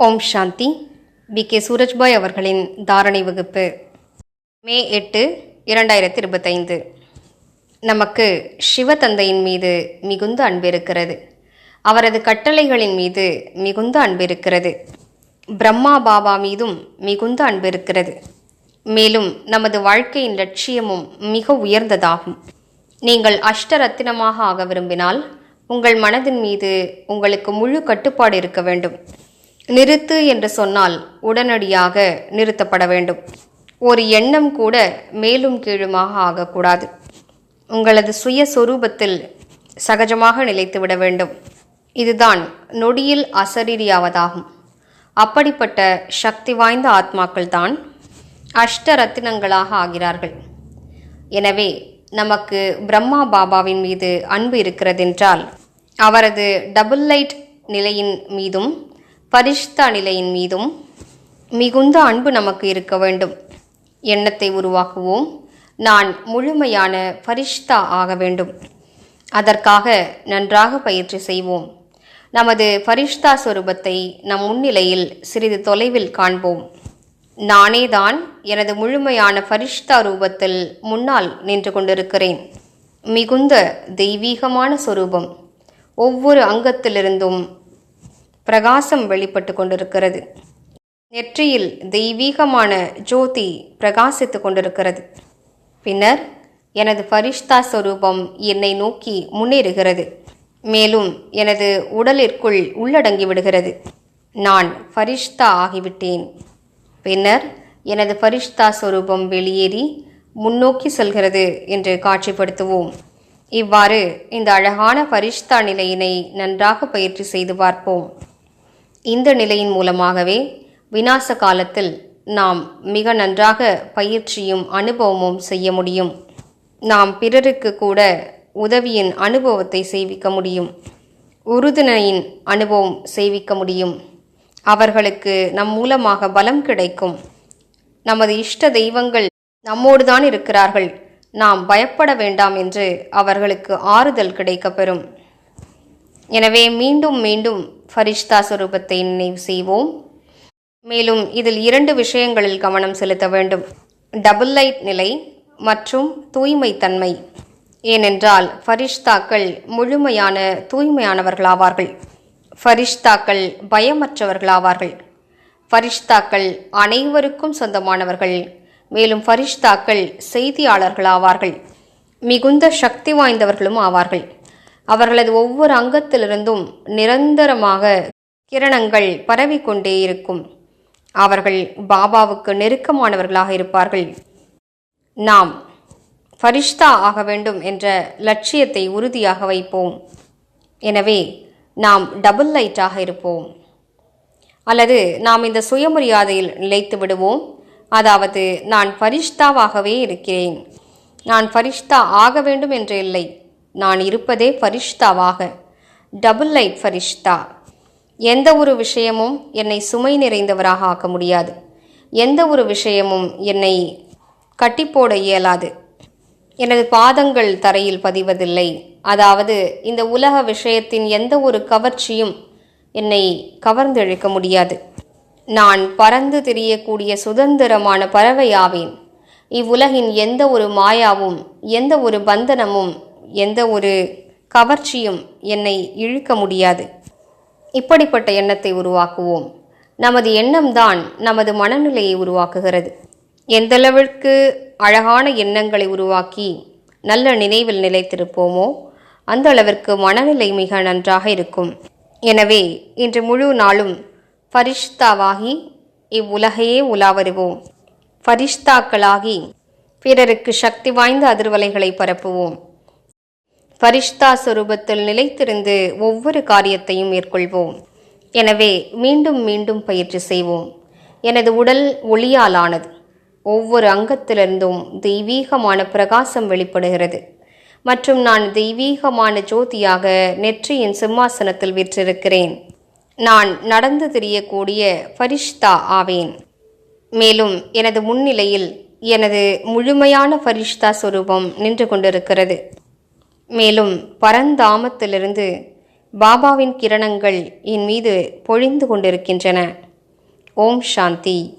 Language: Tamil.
ஓம் சாந்தி. பி. கே. சூரஜ்பாய் அவர்களின் தாரணை வகுப்பு. மே எட்டு இரண்டாயிரத்தி இருபத்தைந்து நமக்கு சிவதந்தையின் மீது மிகுந்த அன்பு இருக்கிறது அவரது கட்டளைகளின் மீது மிகுந்த அன்பு இருக்கிறது பிரம்மா பாபா மீதும் மிகுந்த அன்பு இருக்கிறது மேலும் நமது வாழ்க்கையின் லட்சியமும் மிக உயர்ந்ததாகும். நீங்கள் அஷ்டரத்தினமாக ஆக விரும்பினால் உங்கள் மனதின் மீது உங்களுக்கு முழு கட்டுப்பாடு இருக்க வேண்டும். நிறுத்து என்று சொன்னால் உடனடியாக நிறுத்தப்பட வேண்டும். ஒரு எண்ணம் கூட மேலும் கீழுமாக ஆகக்கூடாது. உங்களது சுய சொரூபத்தில் சகஜமாக நிலைத்துவிட வேண்டும். இதுதான் நொடியில் அசரீரியாவதாகும். அப்படிப்பட்ட சக்தி வாய்ந்த ஆத்மாக்கள் தான் அஷ்டரத்தினங்களாக ஆகிறார்கள். எனவே நமக்கு பிரம்மா பாபாவின் மீது அன்பு இருக்கிறதென்றால் அவரது டபுள் லைட் நிலையின் மீதும் பரிஷ்தா நிலையின் மீதும் மிகுந்த அன்பு நமக்கு இருக்க வேண்டும். எண்ணத்தை உருவாக்குவோம். நான் முழுமையான பரிஷ்தா ஆக வேண்டும். அதற்காக நன்றாக பயிற்சி செய்வோம். நமது பரிஷ்தா சொரூபத்தை நம் முன்னிலையில் சிறிது தொலைவில் காண்போம். நானேதான் எனது முழுமையான பரிஷ்தா ரூபத்தில் முன்னால் நின்று கொண்டிருக்கிறேன். மிகுந்த தெய்வீகமான சொரூபம். ஒவ்வொரு அங்கத்திலிருந்தும் பிரகாசம் வெளிப்பட்டு கொண்டிருக்கிறது. நெற்றியில் தெய்வீகமான ஜோதி பிரகாசித்து கொண்டிருக்கிறது. பின்னர் எனது பரிஷ்தா சொரூபம் என்னை நோக்கி முன்னேறுகிறது. மேலும் எனது உடலிற்குள் உள்ளடங்கி விடுகிறது. நான் பரிஷ்தா ஆகிவிட்டேன். பின்னர் எனது பரிஷ்தா சொரூபம் வெளியேறி முன்னோக்கி செல்கிறது என்று காட்சிப்படுத்துவோம். இவ்வாறு இந்த அழகான பரிஷ்தா நிலையினை நன்றாக பயிற்சி செய்து பார்ப்போம். இந்த நிலையின் மூலமாகவே விநாச காலத்தில் நாம் மிக நன்றாக பயிற்சியும் அனுபவமும் செய்ய முடியும். நாம் பிறருக்கு கூட உதவியின் அனுபவத்தை செய்விக்க முடியும். உறுதுணையின் அனுபவம் செய்விக்க முடியும். அவர்களுக்கு நம் மூலமாக பலம் கிடைக்கும். நமது இஷ்ட தெய்வங்கள் நம்மோடு தான் இருக்கிறார்கள். நாம் பயப்பட வேண்டாம் என்று அவர்களுக்கு ஆறுதல் கிடைக்கப்பெறும். எனவே மீண்டும் மீண்டும் ஃபரிஷ்தா சுரூபத்தை நினைவு செய்வோம். மேலும் இதில் இரண்டு விஷயங்களில் கவனம் செலுத்த வேண்டும். டபுள் லைட் நிலை மற்றும் தூய்மை தன்மை ஏனென்றால் ஃபரிஷ்தாக்கள் முழுமையான தூய்மையானவர்களாவார்கள். ஃபரிஷ்தாக்கள் பயமற்றவர்களாவார்கள். ஃபரிஷ்தாக்கள் அனைவருக்கும் சொந்தமானவர்கள். மேலும் ஃபரிஷ்தாக்கள் செய்தியாளர்களாவார்கள். மிகுந்த சக்தி வாய்ந்தவர்களும் ஆவார்கள். அவர்களது ஒவ்வொரு அங்கத்திலிருந்தும் நிரந்தரமாக கிரணங்கள் பரவிக்கொண்டே இருக்கும். அவர்கள் பாபாவுக்கு நெருக்கமானவர்களாக இருப்பார்கள். நாம் ஃபரிஷ்தா ஆக வேண்டும் என்ற லட்சியத்தை உறுதியாக வைப்போம். எனவே நாம் டபுள் லைட்டாக இருப்போம். அல்லது நாம் இந்த சுயமரியாதையில் நிலைத்து விடுவோம். அதாவது நான் ஃபரிஷ்தாவாகவே இருக்கிறேன். நான் ஃபரிஷ்தா ஆக வேண்டும் என்று இல்லை. நான் இருப்பதே ஃபரிஷ்தாவாக டபுள் லைட் ஃபரிஷ்தா எந்த ஒரு விஷயமும் என்னை சுமை நிறைந்தவராக ஆக்க முடியாது. எந்த ஒரு விஷயமும் என்னை கட்டிப்போட இயலாது. எனது பாதங்கள் தரையில் பதிவதில்லை. அதாவது இந்த உலக விஷயத்தின் எந்த ஒரு கவர்ச்சியும் என்னை கவர்ந்தெழுக்க முடியாது. நான் பறந்து திரியக்கூடிய சுதந்திரமான பறவையாவேன். இவ்வுலகின் எந்த ஒரு மாயாவும் எந்த ஒரு பந்தனமும் எந்த ஒரு கவர்ச்சியும் என்னை இழுக்க முடியாது. இப்படிப்பட்ட எண்ணத்தை உருவாக்குவோம். நமது எண்ணம்தான் நமது மனநிலையை உருவாக்குகிறது. எந்தளவிற்கு அழகான எண்ணங்களை உருவாக்கி நல்ல நினைவில் நிலைத்திருப்போமோ அந்த அளவிற்கு மனநிலை மிக நன்றாக இருக்கும். எனவே இன்று முழு நாளும் ஃபரிஷ்தாவாகி இவ்வுலகையே உலாவருவோம். ஃபரிஷ்தாக்களாகி பிறருக்கு சக்தி வாய்ந்த அதிர்வலைகளை பரப்புவோம். ஃபரிஷ்தா சுரூபத்தில் நிலைத்திருந்து ஒவ்வொரு காரியத்தையும் மேற்கொள்வோம். எனவே மீண்டும் மீண்டும் பயிற்சி செய்வோம். எனது உடல் ஒளியாலானது. ஒவ்வொரு அங்கத்திலிருந்தும் தெய்வீகமான பிரகாசம் வெளிப்படுகிறது. மற்றும் நான் தெய்வீகமான ஜோதியாக நெற்றியின் சிம்மாசனத்தில் விற்றிருக்கிறேன். நான் நடந்து தெரியக்கூடிய ஃபரிஷ்தா ஆவேன். மேலும் எனது முன்னிலையில் எனது முழுமையான ஃபரிஷ்தா சுரூபம் நின்று கொண்டிருக்கிறது. மேலும் பரந்தாமத்திலிருந்து பாபாவின் கிரணங்கள் என் மீது பொழிந்து கொண்டிருக்கின்றன. ஓம் சாந்தி.